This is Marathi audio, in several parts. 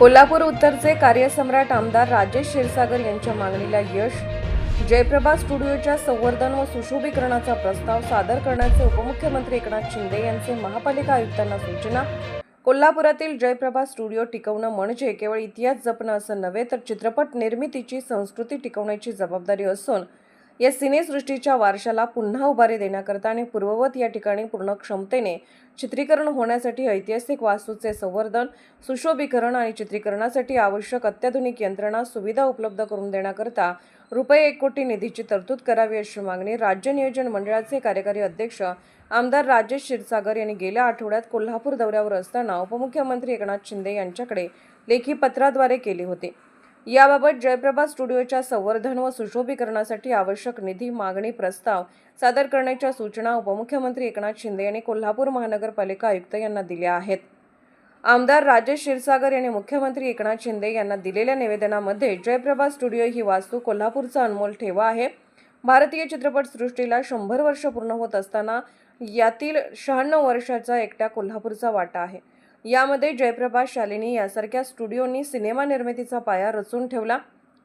कोल्हापूर उत्तरचे कार्यसम्राट आमदार राजेश क्षीरसागर यांच्या मागणीला यश जयप्रभा स्टुडिओच्या संवर्धन व सुशोभीकरणाचा प्रस्ताव सादर करण्याचे उपमुख्यमंत्री एकनाथ शिंदे यांचे महापालिका आयुक्तांना सूचना. कोल्हापुरातील जयप्रभा स्टुडिओ टिकवणं म्हणजे केवळ इतिहास जपणं असं नव्हे तर चित्रपट निर्मितीची संस्कृती टिकवण्याची जबाबदारी असून या सिनेसृष्टीच्या वारशाला पुन्हा उभारी देण्याकरता आणि पूर्ववत या ठिकाणी पूर्ण क्षमतेने चित्रीकरण होण्यासाठी ऐतिहासिक वास्तूचे संवर्धन सुशोभीकरण आणि चित्रीकरणासाठी आवश्यक अत्याधुनिक यंत्रणा सुविधा उपलब्ध करून देण्याकरता रुपये एक कोटी निधीची तरतूद करावी अशी मागणी राज्य नियोजन मंडळाचे कार्यकारी अध्यक्ष आमदार राजेश क्षीरसागर यांनी गेल्या आठवड्यात कोल्हापूर दौऱ्यावर असताना उपमुख्यमंत्री एकनाथ शिंदे यांच्याकडे लेखी पत्राद्वारे केली होती. याबाबत जयप्रभा स्टुडिओच्या संवर्धन व सुशोभीकरणासाठी आवश्यक निधी मागणी प्रस्ताव सादर करण्याच्या सूचना उपमुख्यमंत्री एकनाथ शिंदे यांनी कोल्हापूर महानगरपालिका आयुक्त यांना दिल्या आहेत. आमदार राजेश क्षीरसागर यांनी मुख्यमंत्री एकनाथ शिंदे यांना दिलेल्या निवेदनामध्ये जयप्रभा स्टुडिओ ही वास्तू कोल्हापूरचा अनमोल ठेवा आहे. भारतीय चित्रपटसृष्टीला शंभर वर्ष पूर्ण होत असताना यातील शहाण्णव वर्षाचा एकट्या कोल्हापूरचा वाटा आहे. यामध्ये जयप्रभा शालिनी यासारख्या स्टुडिओनी सिनेमा निर्मितीचा पाया रचून ठेवला.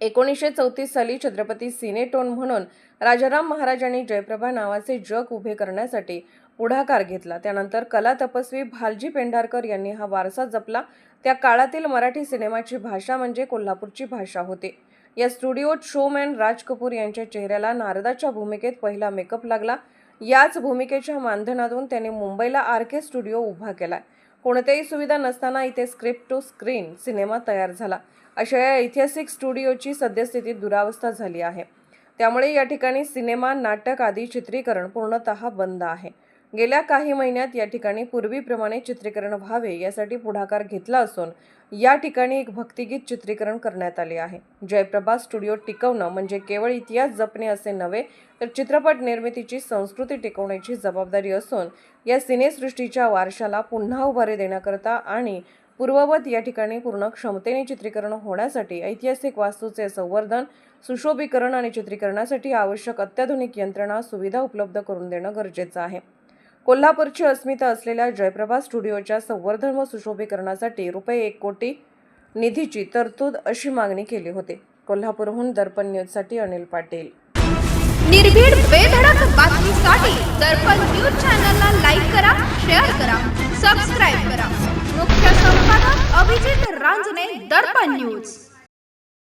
एकोणीसशे चौतीस साली छत्रपती सिनेटोन म्हणून राजाराम महाराजांनी जयप्रभा नावाचे जग उभे करण्यासाठी पुढाकार घेतला. त्यानंतर कला तपस्वी भालजी पेंढारकर यांनी हा वारसा जपला. त्या काळातील मराठी सिनेमाची भाषा म्हणजे कोल्हापूरची भाषा होती. या स्टुडिओत शोमॅन राज कपूर यांच्या चेहऱ्याला नारदाच्या भूमिकेत पहिला मेकअप लागला. याच भूमिकेच्या मानधनातून त्यांनी मुंबईला आर के स्टुडिओ उभा केलाय कोणत्याही सुविधा नसताना इथे स्क्रिप्ट टू स्क्रीन सिनेमा तयार झाला. अशा या ऐतिहासिक स्टुडिओची सद्यस्थिती दुरावस्था झाली आहे. त्यामुळे या ठिकाणी सिनेमा नाटक आदी चित्रीकरण पूर्णतः बंद आहे. गेल्या काही महिन्यात या ठिकाणी पूर्वीप्रमाणे चित्रीकरण व्हावे यासाठी पुढाकार घेतला असून या ठिकाणी एक भक्तिगीत चित्रीकरण करण्यात आले आहे. जयप्रभा स्टुडिओ टिकवणं म्हणजे केवळ इतिहास जपणे असे नव्हे तर चित्रपट निर्मितीची संस्कृती टिकवण्याची जबाबदारी असून या सिनेसृष्टीच्या वारशाला पुन्हा उभारी देण्याकरता आणि पूर्ववत या ठिकाणी पूर्ण क्षमतेने चित्रीकरण होण्यासाठी ऐतिहासिक वास्तूचे संवर्धन सुशोभीकरण आणि चित्रीकरणासाठी आवश्यक अत्याधुनिक यंत्रणा सुविधा उपलब्ध करून देणं गरजेचं आहे. कोल्हापूरची अस्मिता असलेल्या जयप्रभा स्टुडिओच्या संवर्धन व सुशोभीकरणासाठी रुपये एक कोटी निधीची तरतूद अशी मागणी केली होती. कोल्हापूरहून दर्पण न्यूजसाठी अनिल पाटील. निर्भीड बेधडक बातमीसाठी दर्पण न्यूज चॅनलला लाईक करा शेअर करा सबस्क्राईब करा. मुख्य संपादक अभिजित रांजने दर्पण न्यूज.